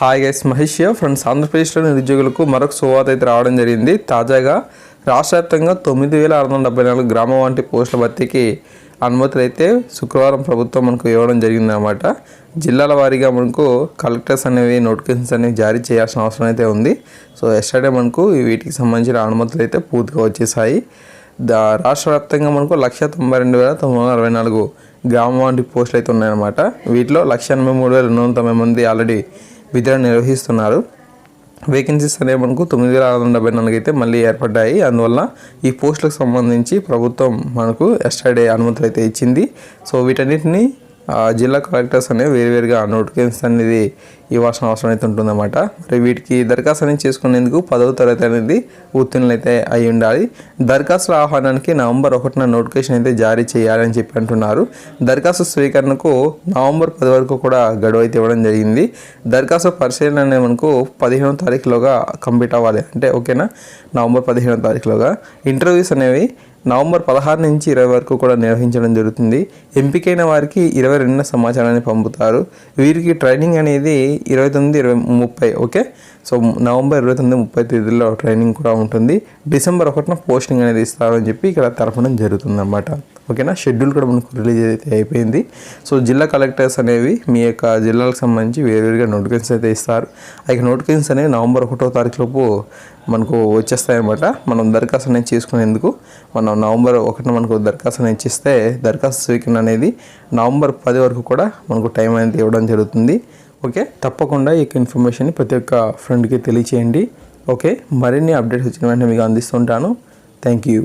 Hi guys Mahesh friends ఆంధ్రప్రదేశ్లో నిరుద్యోగులకు మరొక సువాత అయితే రావడం జరిగింది. తాజాగా రాష్ట్ర వ్యాప్తంగా తొమ్మిది వేల ఆరు వందల డెబ్బై నాలుగు గ్రామ వంటి పోస్టుల భర్తీకి అనుమతులు అయితే శుక్రవారం ప్రభుత్వం మనకు ఇవ్వడం జరిగిందనమాట జిల్లాల వారీగా మనకు కలెక్టర్స్ అనేవి నోటిఫికేషన్స్ అనేవి జారీ చేయాల్సిన అవసరం అయితే ఉంది. సో ఎస్టర్డే మనకు వీటికి సంబంధించిన అనుమతులు అయితే పూర్తిగా వచ్చేసాయి. దా రాష్ట్ర వ్యాప్తంగా మనకు లక్ష తొంభై రెండు వేల తొమ్మిది వందల అరవై నాలుగు గ్రామ వంటి పోస్టులు అయితే ఉన్నాయన్నమాట. వీటిలో లక్ష ఎనభై మూడు వేల రెండు వందల తొంభై మంది ఆల్రెడీ విధులను నిర్వహిస్తున్నారు. వేకెన్సీస్ అనేవి మనకు తొమ్మిది వేల ఆరు వందల డెబ్బై నాలుగు అయితే మళ్ళీ ఏర్పడ్డాయి. అందువల్ల ఈ పోస్టులకు సంబంధించి ప్రభుత్వం మనకు ఎస్టర్డే అనుమతులు అయితే ఇచ్చింది. సో వీటన్నిటిని జిల్లా కలెక్టర్స్ అనేవి వేరువేరుగా నోటిఫికేషన్ అనేది ఇవ్వాల్సిన అవసరం అయితే ఉంటుందన్నమాట. మరి వీటికి దరఖాస్తు అనేది చేసుకునేందుకు పదవ తరగతి అనేది ఉత్తీర్ణులు అయితే అయి ఉండాలి. దరఖాస్తుల ఆహ్వానానికి నవంబర్ ఒకటిన నోటిఫికేషన్ అయితే జారీ చేయాలని చెప్పి అంటున్నారు. దరఖాస్తు స్వీకరణకు నవంబర్ పది వరకు కూడా గడువు అయితే ఇవ్వడం జరిగింది. దరఖాస్తు పరిశీలన అనేది మనకు పదిహేనో తారీఖులోగా కంప్లీట్ అవ్వాలి. అంటే ఓకేనా? నవంబర్ పదిహేనో తారీఖులోగా. ఇంటర్వ్యూస్ అనేవి నవంబర్ పదహారు నుంచి ఇరవై వరకు కూడా నిర్వహించడం జరుగుతుంది. ఎంపికైన వారికి ఇరవై రెండున సమాచారాన్ని పంపుతారు. వీరికి ట్రైనింగ్ అనేది ఇరవై తొమ్మిది ఇరవై ముప్పై ఓకే? సో నవంబర్ ఇరవై తొమ్మిది ముప్పై తేదీల్లో ట్రైనింగ్ కూడా ఉంటుంది. డిసెంబర్ ఒకటిన పోస్టింగ్ అనేది ఇస్తారని చెప్పి ఇక్కడ తెలపడం జరుగుతుందన్నమాట. ఓకేనా? షెడ్యూల్ కూడా మనకు రిలీజ్ అయితే అయిపోయింది. సో జిల్లా కలెక్టర్స్ అనేవి మీ యొక్క జిల్లాలకు సంబంధించి వేరువేరుగా నోటిఫికేషన్స్ అయితే ఇస్తారు. ఆ నోటిఫికేషన్స్ అనేవి నవంబర్ ఒకటో తారీఖు లోపు మనకు వచ్చేస్తాయన్నమాట. మనం దరఖాస్తు అనేది చేసుకునేందుకు మనం నవంబర్ ఒకటిన మనకు దరఖాస్తు అనేది ఇచ్చిస్తే దరఖాస్తు స్వీకరణ అనేది నవంబర్ పది వరకు కూడా మనకు టైం అనేది ఇవ్వడం జరుగుతుంది. ఓకే? తప్పకుండా ఈ యొక్క ఇన్ఫర్మేషన్ని ప్రతి ఒక్క ఫ్రెండ్కి తెలియచేయండి. ఓకే? మరిన్ని అప్డేట్స్ వచ్చిన వెంటనే మీకు అందిస్తుంటాను. Thank you